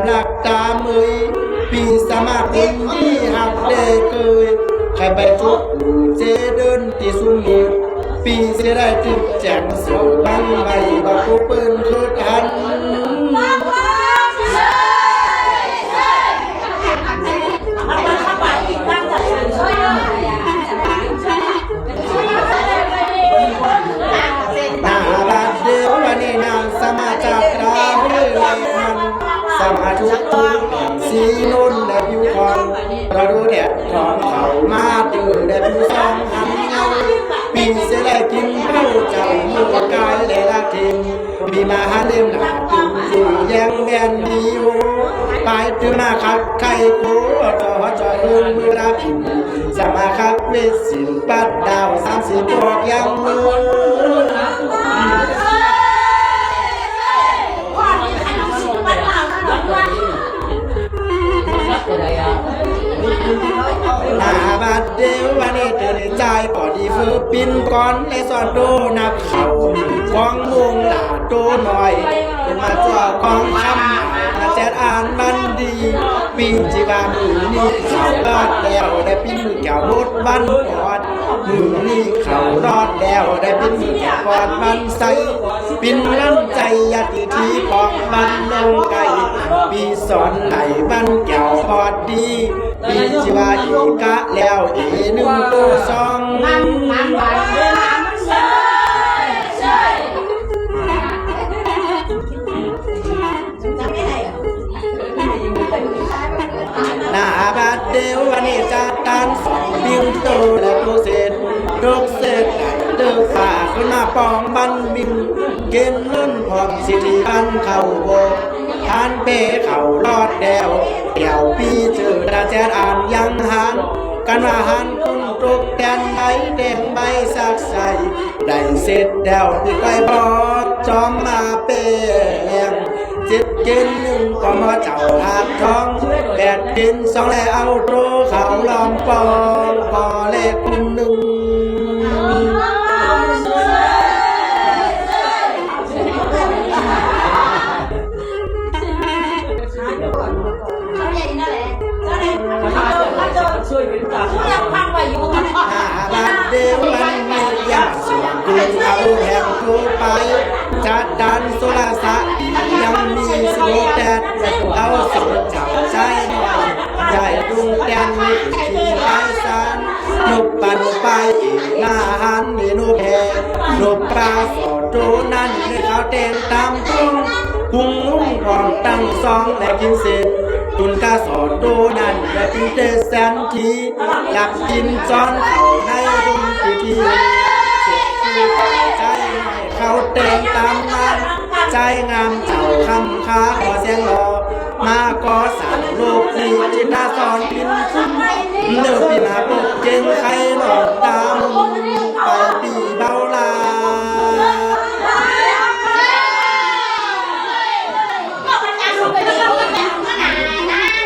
ำลักตามือปีสมาธิที่หักเดเกยใครไปจุกเจเดินที่สุมีปีเสียได้จุดแจงเสือบังใบบักกูปืนคือทัน นุ่นและผิวทองเราดูแดดของเขามาตื่นและผิวทองหันเงาปีเสียกินเข้าเจ้ามือกายและละทิงมีมาหาเล่มหนาตึงอยู่ยังแมนมีโอไปตื่นมาคักไข่โคจอจอเรื่องมือรับสมาคักเวสสินปัดดาวสามสิบบอกยังมือ ปินก่อนในสอนโดนับเขากองมุงลาโดหน่อยเป็นมาจ้ากองคำมาแจดอ่านมันดีปีจีบามือนี่เข้ารอดแล้วได้ปิ้นมือแก้วมดบันกอดมือนี่เขารอดแล้วได้ปิ้นมือแก้วกอดมันใสปิ้นน้ำใจยัดทีปอกมันลงไก่ปีสอนไหลบันแก้วพอดีปีจิวาอีกะแล้วอีหนึ่งตัวสอง เดียววันนี้จากการสองบิงโตและตัวเศษดกเศษเดือฝ่าขึ้นมาปองบันบินเกณฑ์เงินพร้อมสิริพันเข้าโบกทานเปเข่ารอดแดวเดี่ยวปีเจอราแจดอ่านยังหันกันว่าหันคุณตกแดนใบเด่งใบสักใสได้เสร็จแล้วที่ไปบอกจอมมาเปง เจ็ดเกณฑ์หนึ่งก็มาเจ้าหาบทองแปดกณฑ์สองแล้วเอาโตเขาลอมปองพอเลขคุณหนึ่งหาบาดเดวมันไม่ยากส่วนคุณเอาแห่งทูไปจัดดันสุรสะยัง มีสโลแดดเอาสุดเจ้าใจหน่อยใหญ่ดุงแดนมีที่ไปสานนุบปันไปอีกหน้าหันมีนุแพนุบปลาสอดโจนั่นในเขาเต้นตามทุ่งพุงนุ่งพร้อมตั้งซองและกินเสร็จตุนกาสอนโดนั่นและกินเตแสนทีอยากกินจอนเขาในดุมพิธีเจ็บคือใจให้เขาเต้นตามนั้น ใจงามเจ้าคำค้าขอเสียงรอมาก็สั่งโลกนี้จิตาสอนพินคุ้มเลือกปีนาปกเจงใครหลอกตาม